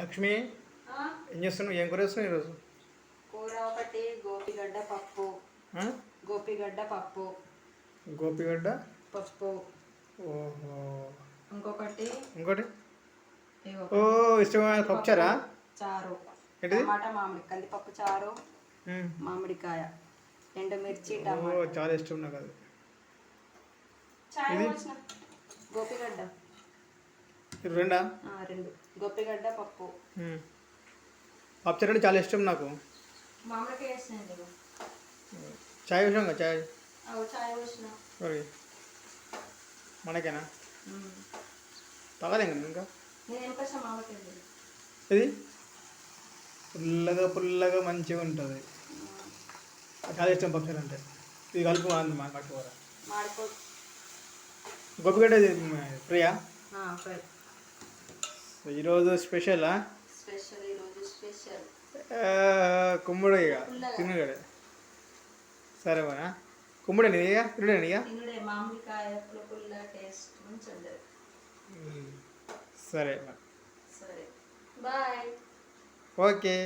లక్ష్మి ఏం చేస్తున్నావు? ఏం కూర చేస్తున్నావు ఈరోజు? కూర ఒకటి గోపిగడ్డ పప్పు? గోపిగడ్డ పప్పు. గోపిగడ్డ? పప్పు ఓహో. ఇంకొకటి? ఇంకోటి? ఓ ఇష్టమైన పప్పుచారా చారు? ఏంటిది? టమాటా మామిడి కందిపప్పు చారు. మామిడికాయ ఎండుమిర్చి టమాటా. చాలా ఇష్టం నాకు అది. గోపిగడ్డ. రెండా? రెండు. గోపిగడ్డ పప్పు. పప్పుచారు అంటే చాలా ఇష్టం నాకు. మామిడికాయ. చాయ్ విషయం కదా చాయ్? చాయ్ మనకేనా. తాగలేం కదా ఇంకా. ఇది పుల్లగా పుల్లగా మంచిగా ఉంటుంది. చాలా ఇష్టం పప్పుచారు అంటే ఇది కలుపు బాగుంది మా కట్టుకోర. ఇది ప్రియా ఆ, ఫ్రై ఈరోజు స్పెషల్ స్పెషల్ ఈరోజు స్పెషల్. కుమ్ముడు ఇక తినుగడే సరే మరా కుమ్ముడే నీ ఇక తినుడే ఇక తినుడే మామిడికాయ పుల్ల పుల్ల టేస్ట్ మంచి ఉండదు సరే మరి. సరే. బాయ్. ఓకే.